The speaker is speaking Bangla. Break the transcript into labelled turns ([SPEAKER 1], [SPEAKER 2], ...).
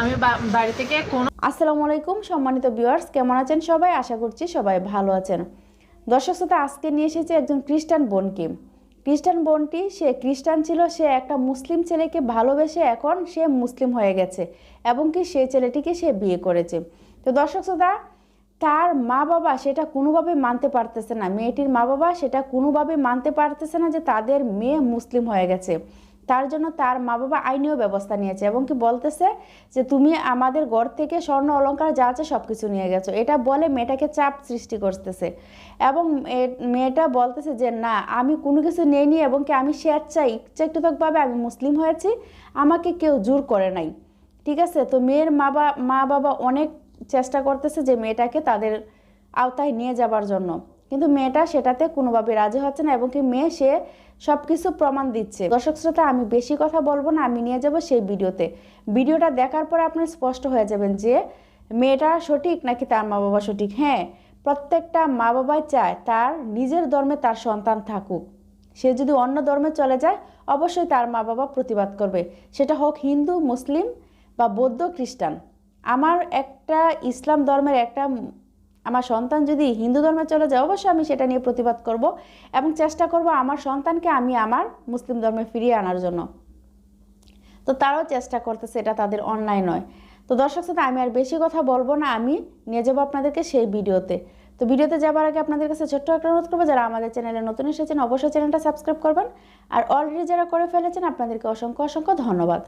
[SPEAKER 1] আমি বাড়ি থেকে কোনো
[SPEAKER 2] আসসালামু আলাইকুম সম্মানিত ভিউয়ার্স কেমন আছেন সবাই? আশা করছি সবাই ভালো আছেন। দর্শক শ্রোতা আজকে নিয়ে এসেছে একজন খ্রিস্টান বোনকে। খ্রিস্টান বোনটি সে খ্রিস্টান ছিল সে একটা মুসলিম ছেলেকে ভালোবেসে এখন সে মুসলিম হয়ে গেছে এবং কি সেই ছেলেটিকে সে বিয়ে করেছে। তো দর্শক শ্রোতা তার মা বাবা সেটা কোনোভাবে মানতে পারতেছে না। মেয়েটির মা বাবা সেটা কোনোভাবে মানতে পারতেছে না যে তাদের মেয়ে মুসলিম হয়ে গেছে। তার জন্য তার মা বাবা আইনীয় ব্যবস্থা নিয়েছে এবং কি বলতেছে যে তুমি আমাদের ঘর থেকে স্বর্ণ অলংকার যা আছে সব কিছু নিয়ে গেছো। এটা বলে মেয়েটাকে চাপ সৃষ্টি করতেছে এবং মেয়েটা বলতেছে যে, না, আমি কোনো কিছু নেইনি এবং কি আমি স্বেচ্ছায়, ইচ্ছাকৃতকভাবে আমি মুসলিম হয়েছি। আমাকে কেউ জোর করে নাই। ঠিক আছে? তো মেয়ের মা বা মা বাবা অনেক চেষ্টা করতেছে যে মেয়েটাকে তাদের আওতায় নিয়ে যাবার জন্য। কিন্তু মেয়েটা সেটাতে কোনোভাবে রাজি হচ্ছে না এবং কি মেয়ে সে সব কিছু প্রমাণ দিচ্ছে। দর্শক শ্রোতা, আমি বেশি কথা বলব না, আমি নিয়ে যাব সেই ভিডিওতে। ভিডিওটা দেখার পর আপনি স্পষ্ট হয়ে যাবেন যে মেয়েটা সঠিক নাকি তার মা বাবা সঠিক? হ্যাঁ প্রত্যেকটা মা বাবাই চায় তার নিজের ধর্মে তার সন্তান থাকুক। সে যদি অন্য ধর্মে চলে যায়, অবশ্যই তার মা বাবা প্রতিবাদ করবে। সেটা হোক হিন্দু, মুসলিম বা বৌদ্ধ, খ্রিস্টান। আমার একটা ইসলাম ধর্মের একটা আমার সন্তান যদি হিন্দু ধর্মে চলে যায়, অবশ্যই আমি সেটা নিয়ে প্রতিবাদ করব এবং চেষ্টা করব আমার সন্তানকে আমি আমার মুসলিম ধর্মে ফিরিয়ে আনার জন্য। তো তারাও চেষ্টা করতেছে, এটা তাদের অনলাইন নয়। তো দর্শক সাথে আমি আর বেশি কথা বলব না, আমি নিয়ে যাব আপনাদেরকে সেই ভিডিওতে। তো ভিডিওতে যাবার আগে আপনাদের কাছে ছোট্ট একটা অনুরোধ করব, যারা আমাদের চ্যানেলে নতুন এসেছেন, অবশ্যই চ্যানেলটা সাবস্ক্রাইব করবেন। আর অলরেডি যারা করে ফেলেছেন, আপনাদেরকে অসংখ্য অসংখ্য ধন্যবাদ।